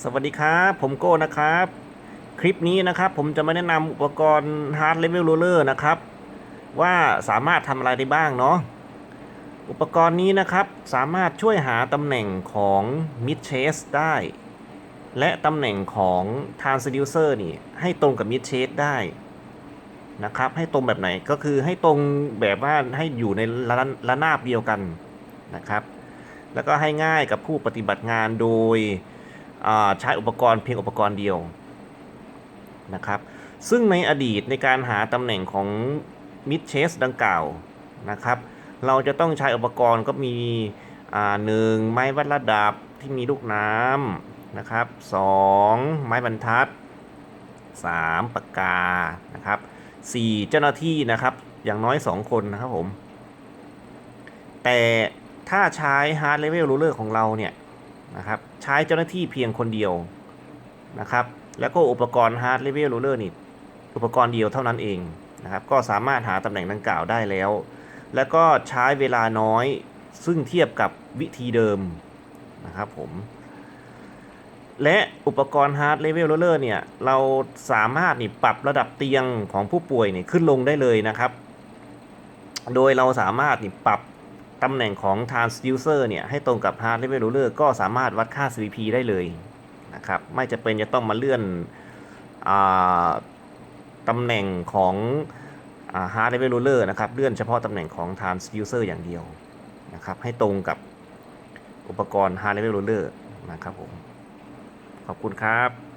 สวัสดีครับผมโก้นะครับ คลิปนี้นะครับผมจะมาแนะนำอุปกรณ์ Hard Level Roller นะครับ ว่าสามารถทำอะไรได้บ้างเนาะอุปกรณ์นี้นะครับสามารถช่วยหาตำแหน่งของ Mid Chase ได้ และตำแหน่งของ Transducer นี่ให้ตรงกับ Mid Chase ได้นะครับ ให้ตรงแบบไหนก็คือให้ตรงแบบว่าให้อยู่ในระระนาบเดียวกันนะครับ แล้วก็ให้ง่ายกับผู้ปฏิบัติงานโดย ใช้อุปกรณ์เพียงอุปกรณ์เดียวนะครับ ซึ่งในอดีตในการหาตำแหน่งของมิดเชสดังกล่าวนะครับ เราจะต้องใช้อุปกรณ์ก็มีหนึ่งไม้วัดระดับที่มีลูกน้ำนะครับสองไม้บรรทัดสามปากกานะครับสี่เจ้าหน้าที่นะครับอย่างน้อยสองคนนะครับผม แต่ถ้าใช้ Hard Level Ruler ของเราเนี่ย นะครับ ใช้เจ้าหน้าที่เพียงคนเดียวนะครับ แล้วก็อุปกรณ์ Hard Level Ruler นี่อุปกรณ์เดียวเท่านั้นเองนะครับ ก็สามารถหาตำแหน่งดังกล่าวได้แล้ว แล้วก็ใช้เวลาน้อยซึ่งเทียบกับวิธีเดิมนะครับผม และอุปกรณ์ Hard Level Roller เนี่ย เราสามารถนี่ปรับระดับเตียงของผู้ป่วยนี่ขึ้นลงได้เลยนะครับ โดยเราสามารถนี่ปรับ ตำแหน่งของ transducer เนี่ยให้ตรงกับ hard level ruler ก็สามารถวัดค่า CVP ได้เลยนะครับ ไม่จะเป็นจะต้องมาเลื่อนอตำแหน่งของอ่า hard level ruler นะครับเลื่อนเฉพาะตำแหน่งของ transducer อย่างเดียวนะครับให้ตรงกับอุปกรณ์ hard level ruler นะครับผม ขอบคุณครับ